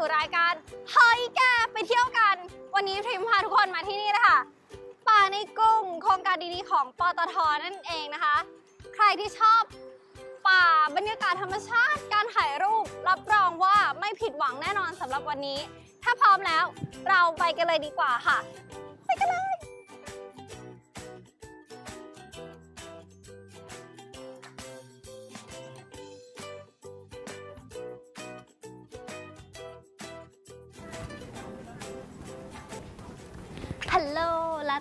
สู่รายการเฮ้ยแกไปเที่ยวกัน วันนี้พริมพาทุกคนมาที่นี่นะคะป่าในกรุงโครงการดีๆของปตทนั่นเองนะคะ ใครที่ชอบป่าบรรยากาศธรรมชาติ การถ่ายรูปรับรองว่าไม่ผิดหวังแน่นอนสำหรับวันนี้ ถ้าพร้อมแล้วเราไปกันเลยดีกว่าค่ะ ไปกันเลย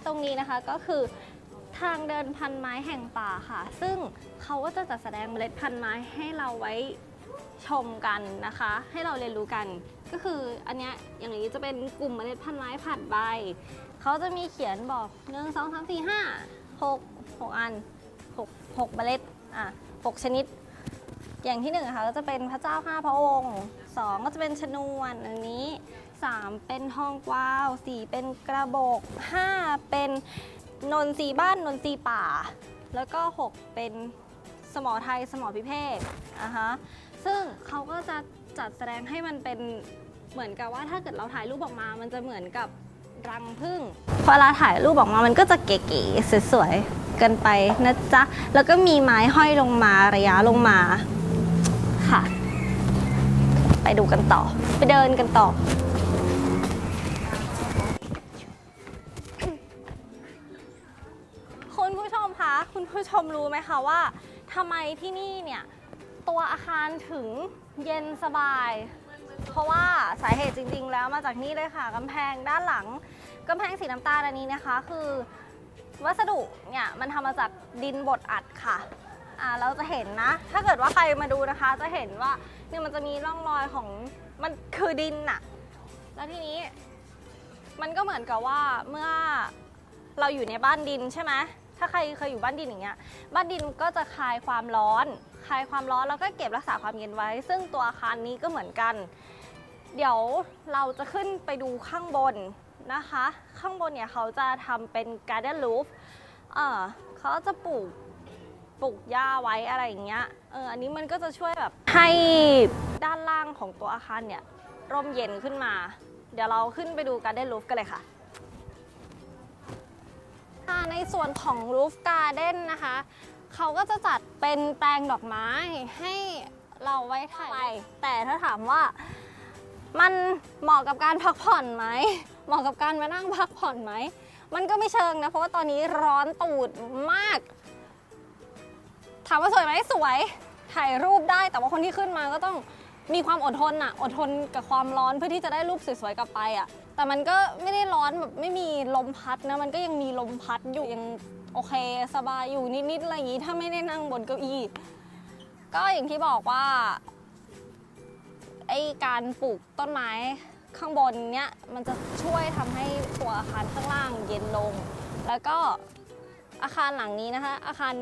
ตรงนี้นะคะก็คือทางเดินพันไม้แห่งป่าค่ะ ซึ่งเขาก็จะจัดแสดงเมล็ดพันไม้ให้เราไว้ชมกันนะคะ ให้เราเรียนรู้กัน ก็คืออันเนี้ยอย่างนี้จะเป็นกลุ่มเมล็ดพันไม้ผัดใบเขาจะมีเขียนบอกหนึ่งสองสามสี่ห้าหกหกอันหกหกเมล็ดอะหกชนิด อย่างที่หนึ่งอะค่ะก็จะเป็นพระเจ้าห้าพระองค์สองก็จะเป็นชนวนอันนี้ สามเป็นทองกวาวสี่เป็นกระบอกห้าเป็นนนทรีบ้านนนทรีป่า แล้วก็หกเป็นสมอไทยสมอพิเภกอะฮะซึ่งเขาก็จะจัดแสดงให้มันเป็นเหมือนกับว่าถ้าเกิดเราถ่ายรูปออกมา มันจะเหมือนกับรังผึ้งพอเวลาถ่ายรูปออกมามันก็จะเก๋ๆสวยๆกันไปนะจ๊ะ แล้วก็มีไม้ห้อยลงมาระยะลงมาค่ะ ไปดูกันต่อ ไปเดินกันต่อ ผู้ชมรู้ไหมคะว่าทำไมที่นี่เนี่ยตัวอาคารถึงเย็นสบาย เพราะว่าสาเหตุจริง ๆ แล้วมาจากนี่เลยค่ะกำแพงด้านหลังกำแพงสีน้ำตาลอันนี้นะคะ คือวัสดุเนี่ยมันทำมาจากดินบดอัดค่ะอ่าเราจะเห็นนะ ถ้าเกิดว่าใครมาดูนะคะ จะเห็นว่าเนี่ยมันจะมีร่องรอยของมันคือดินน่ะแล้วทีนี้มันก็เหมือนกับว่าเมื่อเราอยู่ในบ้านดินใช่ไหม ถ้าใครเคยอยู่บ้านดินอย่างเงี้ย บ้านดินก็จะคลายความร้อน คลายความร้อนแล้วก็เก็บรักษาความเย็นไว้ ซึ่งตัวอาคารนี้ก็เหมือนกัน เดี๋ยวเราจะขึ้นไปดูข้างบนนะคะ ข้างบนเนี่ยเขาจะทำเป็น garden roof เออเขาจะปลูกปลูกหญ้าไว้อะไรอย่างเงี้ย เออ อันนี้มันก็จะช่วยแบบให้ด้านล่างของตัวอาคารเนี่ยร่มเย็นขึ้นมา เดี๋ยวเราขึ้นไปดูการ d ด n roof กันเลยค่ะ ในส่วนของ roof garden นะคะ เขาก็จะจัดเป็นแปลงดอกไม้ให้เราไว้ถ่ายแต่ถ้าถามว่ามันเหมาะกับการพักผ่อนไหม เหมาะกับการมานั่งพักผ่อนไหม มันก็ไม่เชิงนะ เพราะว่าตอนนี้ร้อนตูดมาก ถามว่าสวยไหมสวย ถ่ายรูปได้ แต่ว่าคนที่ขึ้นมาก็ต้อง มีความอดทนอะอดทนกับความร้อนเพื่อที่จะได้รูปสวยๆกลับไปอะแต่มันก็ไม่ได้ร้อนแบบไม่มีลมพัดนะ มันก็ยังมีลมพัดอยู่ยังโอเคสบายอยู่นิดๆอะไรอย่างงี้ถ้าไม่ได้นั่งบนเก้าอี้ก็อย่างที่บอกว่าไอการปลูกต้นไม้ข้างบนเนี้ยมันจะช่วยทำให้ตัวอาคารข้างล่างเย็นลง แล้วก็อาคารหลังนี้นะคะ อาคาร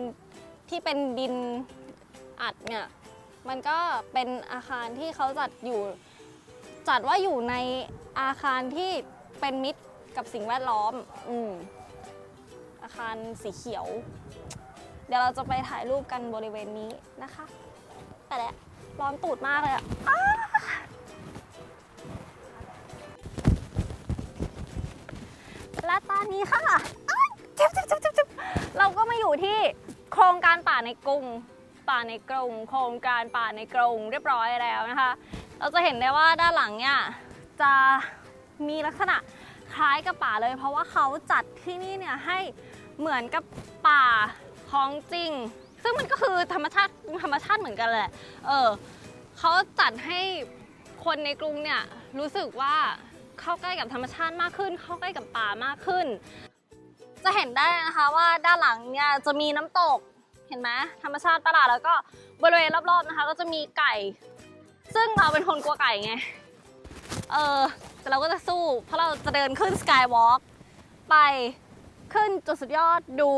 ที่เป็นดินอัดเนี่ย มันก็เป็นอาคารที่เขาจัดอยู่ จัดว่าอยู่ในอาคารที่เป็นมิตรกับสิ่งแวดล้อม อืมอาคารสีเขียว เดี๋ยวเราจะไปถ่ายรูปกันบริเวณนี้นะคะ ไปแล้วร้อนตูดมากเลยอะอ้าและตอนนี้ค่ะอ้ายเจ็บเจ็บเจ็บเจ็บเจ็บเราก็มาอยู่ที่โครงการป่าในกรุง ป่าในกรุง โครงการป่าในกรุงเรียบร้อยแล้วนะคะ เราจะเห็นได้ว่าด้านหลังเนี่ยจะมีลักษณะคล้ายกับป่าเลย เพราะว่าเขาจัดที่นี่เนี่ยให้เหมือนกับป่าของจริง ซึ่งมันก็คือธรรมชาติธรรมชาติเหมือนกันแหละเออเขาจัดให้คนในกรุงเนี่ยรู้สึกว่าเข้าใกล้กับธรรมชาติมากขึ้น เข้าใกล้กับป่ามากขึ้น จะเห็นได้นะคะว่าด้านหลังเนี่ยจะมีน้ำตก เห็นไหมธรรมชาติประหลาดแล้วก็บริเวณรอบๆนะคะ ก็จะมีไก่ ซึ่งเราเป็นคนกลัวไก่ไง เออแต่เราก็จะสู้ เพราะเราจะเดินขึ้นสกายวอล์กไปขึ้นจุดสุดยอดดู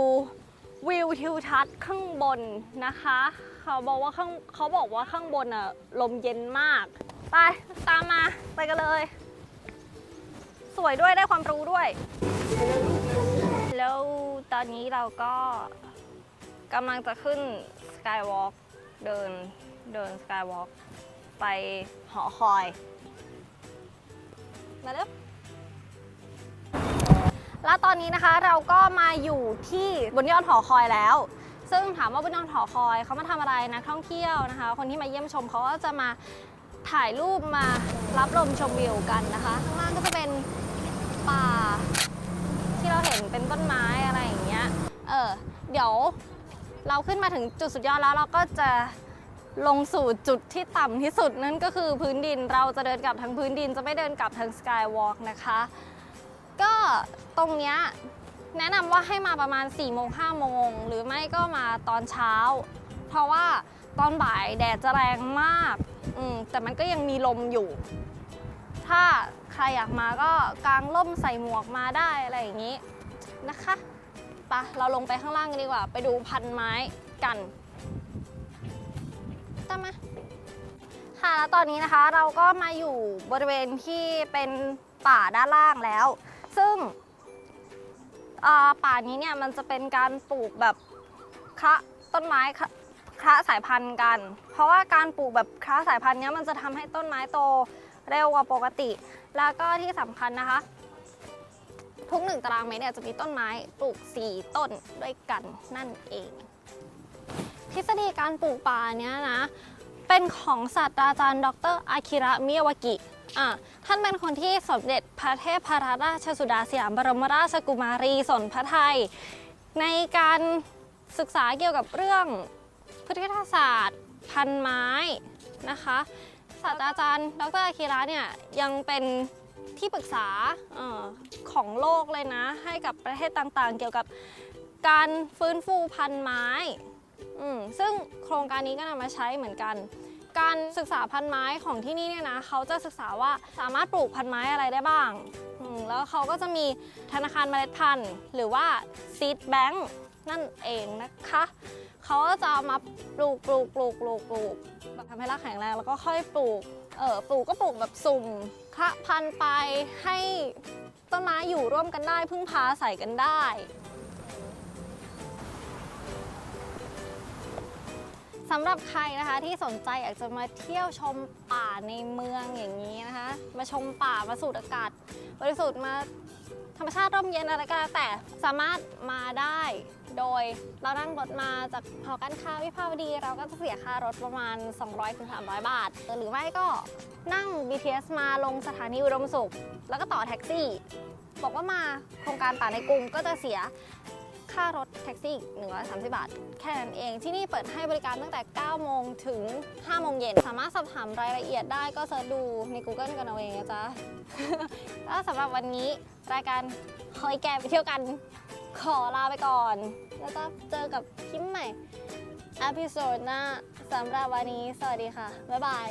วิวทิวทัศน์ข้างบนนะคะ เขาบอกว่าข้างเขาบอกว่าข้างบนอะลมเย็นมาก ไป ตามมาไปกันเลย สวยด้วยได้ความรู้ด้วย แล้วตอนนี้เราก็ กำลังจะขึ้นสกายวอล์กเดินเดินสกายวอล์กไปหอคอย มาเร็วแล้วตอนนี้นะคะเราก็มาอยู่ที่บนยอดหอคอยแล้ว ซึ่งถามว่าบนยอดหอคอยเขามาทำอะไรนักท่องเที่ยวนะคะ คนที่มาเยี่ยมชมเขาก็จะมาถ่ายรูปมารับลมชมวิวกันนะคะข้างล่างก็จะเป็นป่า ที่เราเห็นเป็นต้นไม้อะไรอย่างเงี้ยเออเดี๋ยว เราขึ้นมาถึงจุดสุดยอดแล้วเราก็จะลงสู่จุดที่ต่ำที่สุดนั่นก็คือพื้นดินเราจะเดินกลับทางพื้นดินจะไม่เดินกลับทางสกายวอล์กนะคะ ก็ตรงเนี้ยแนะนำว่าให้มาประมาณ4ี่โมงห้าโมงหรือไม่ก็มาตอนเช้า เพราะว่าตอนบ่ายแดดจะแรงมากอืมแต่มันก็ยังมีลมอยู่ ถ้าใครอยากมาก็กางร่มใส่หมวกมาได้อะไรอย่างนี้นะคะ ปะเราลงไปข้างล่างกันดีกว่า ไปดูพันไม้กันตามมาค่ะแล้วตอนนี้นะคะเราก็มาอยู่บริเวณที่เป็นป่าด้านล่างแล้ว ซึ่งป่านี้เนี่ยมันจะเป็นการปลูกแบบคะต้นไม้คะคะสายพันธุ์กัน เพราะว่าการปลูกแบบคะสายพันธุ์เนี้ยมันจะทำให้ต้นไม้โตเร็วกว่าปกติ แล้วก็ที่สำคัญนะคะ ทุกหนึ่งตารางเมตรเนี่ยจะมีต้นไม้ปลูก 4 ต้นด้วยกันนั่นเอง ทฤษฎีการปลูกป่าเนี้ยนะ เป็นของศาสตราจารย์ ดรอาคิระมิยาวากิอะท่านเป็นคนที่สมเด็จพระเทพรราชสุดาสยามบรมราชกุมารีสนพระไทย ในการศึกษาเกี่ยวกับเรื่องพุทธศาสตร์ พันไม้นะคะศาสตราจารย์ ดรอาคิระเนี่ยยังเป็น ที่ปรึกษาออของโลกเลยนะ ให้กับประเทศต่างๆ เกี่ยวกับการฟื้นฟูพันธุ์ไม้มซึ่งโครงการนี้ก็นำมาใช้เหมือนกัน การศึกษาพันธุ์ไม้ของที่นี่เนี่ยนะ เขาจะศึกษาว่าสามารถปลูกพันธุ์ไม้อะไรได้บ้าง แล้วเขาก็จะมีธนาคารเมล็ดพันธุ์ หรือว่า seed bank นั่นเองนะคะ เขาก็จะเอามาปลูกปลูกปลูกปลูกปลูกแบบทำให้รากแข็งแรงแล้วก็ค่อยปลูก เออปลูกก็ปลูกแบบสุ่มคะพันไปให้ต้นไม้อยู่ร่วมกันได้ พึ่งพาใส่กันได้ สำหรับใครนะคะที่สนใจอยากจะมาเที่ยวชมป่าในเมืองอย่างนี้นะคะ มาชมป่ามาสูดอากาศบริสุทธิ์มา ธรรมชาติร่มเย็นอะไรก็แล้วแต่สามารถมาได้ โดยเรานั่งรถมาจากหอการค้าวิภาวดี เราก็จะเสียค่ารถประมาณ 200-300 บาท หรือไม่ก็นั่ง BTS มาลงสถานีอุดมสุข แล้วก็ต่อแท็กซี่ บอกว่ามาโครงการป่าในกรุงก็จะเสีย ค่ารถแท็กซี่อีก130 บาท แค่นั้นเอง ที่นี่เปิดให้บริการตั้งแต่ 9 โมงถึง 5 โมงเย็น สามารถสอบถามรายละเอียดได้ก็เสิร์ชดูใน Google กันเอาเองนะจ๊ะแล้วสำหรับวันนี้รายการเฮ้ยแกไปเที่ยวกัน ขอลาไปก่อน แล้วก็เจอกับคลิปใหม่อพิโซดหน้าสำหรับวันนี้ สวัสดีค่ะ บ๊ายบาย